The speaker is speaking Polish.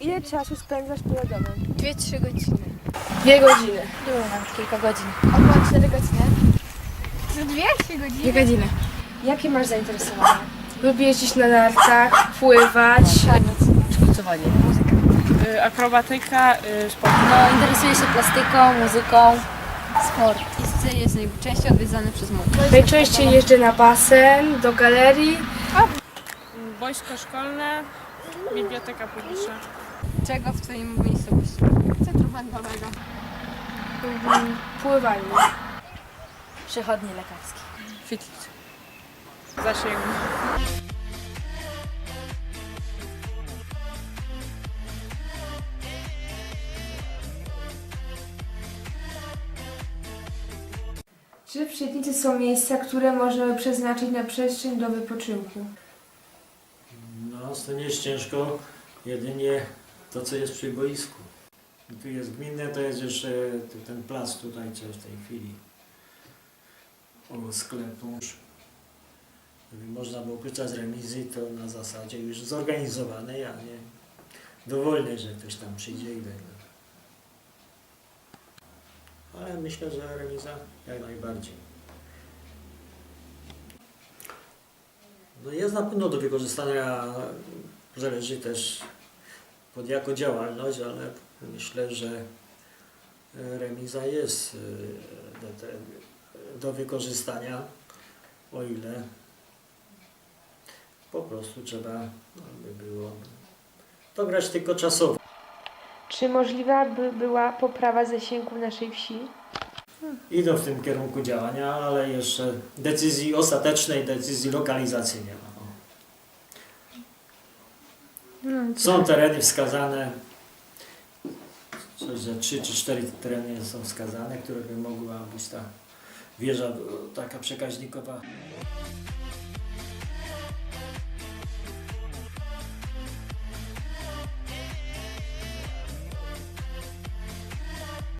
Ile czasu spędzasz poza domem? 2-3 godziny. Dwie godziny. Nawet kilka godzin. Około 4 godziny. No 2-3 godziny. Dwie godziny. Jakie masz zainteresowania? Lubię jeździć na nartach, pływać. Szkocowanie. Muzyka. Y, akrobatyka, y, sport. No, interesuję się plastyką, muzyką, sport. Istce jest najczęściej odwiedzany przez młodych. Najczęściej jeżdżę na basen, do galerii. Wojsko szkolne, biblioteka publiczna. Czego w Twoim miejscowości? Centrum handlowego. Pływanie. Przychodnie lekarskie. Fitness. Zasięgu. Czy w Świetnicy są miejsca, które możemy przeznaczyć na przestrzeń do wypoczynku? No, z tym jest ciężko, jedynie to, co jest przy boisku. Tu jest gminne, to jest jeszcze ten plac tutaj, co w tej chwili o sklepu. Żeby można było korzystać z remizy, to na zasadzie już zorganizowanej, a nie dowolnej, że ktoś tam przyjdzie i tego. Ale myślę, że remiza jak najbardziej. No jest na pewno do wykorzystania, zależy też pod jaką działalność, ale myślę, że e, remiza jest e, do, te, do wykorzystania, o ile po prostu trzeba, by było to grać tylko czasowo. Czy możliwa by była poprawa zasięgu naszej wsi? Idą w tym kierunku działania, ale jeszcze decyzji ostatecznej, decyzji lokalizacji nie ma. Są tereny wskazane, coś że 3 czy 4 tereny są wskazane, które by mogła być ta wieża taka przekaźnikowa.